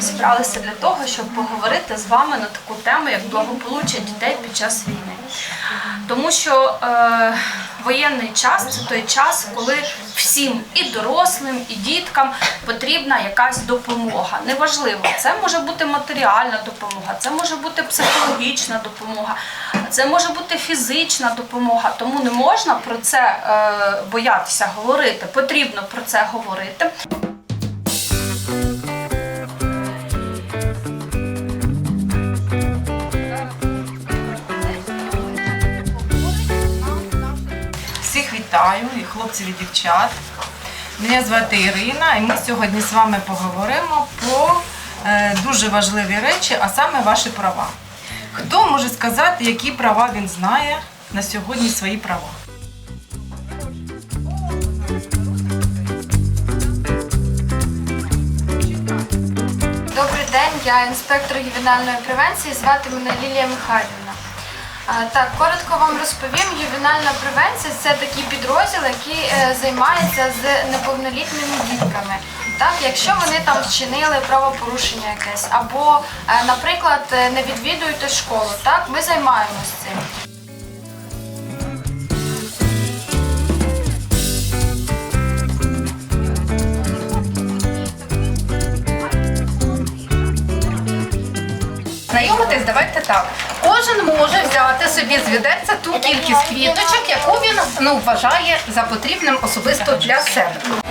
зібралися для того, щоб поговорити з вами на таку тему, як благополуччя дітей під час війни. Тому що е, воєнний час це той час, коли всім і дорослим, і діткам потрібна якась допомога. Неважливо, це може бути матеріальна допомога, це може бути психологічна допомога, це може бути фізична допомога. Тому не можна про це е, боятися говорити. Потрібно про це говорити. Вітаю, і хлопців, і дівчат. Мене звати Ірина, і ми сьогодні з вами поговоримо про е, дуже важливі речі, а саме ваші права. Хто може сказати, які права він знає на сьогодні свої права? Добрий день, я інспектор ювенальної превенції. Звати мене Лілія Михайлівна. Так, коротко вам розповім. Ювенальна превенція це такий підрозділ, який е, займається з неповнолітніми дітками. Так, якщо вони там вчинили правопорушення якесь, або, е, наприклад, е, не відвідуєте школу, так, ми займаємося цим. Знайомитись, давайте так. Кожен може взяти собі з відерця ту кількість квіточок, яку він ну, вважає за потрібним особисто для себе.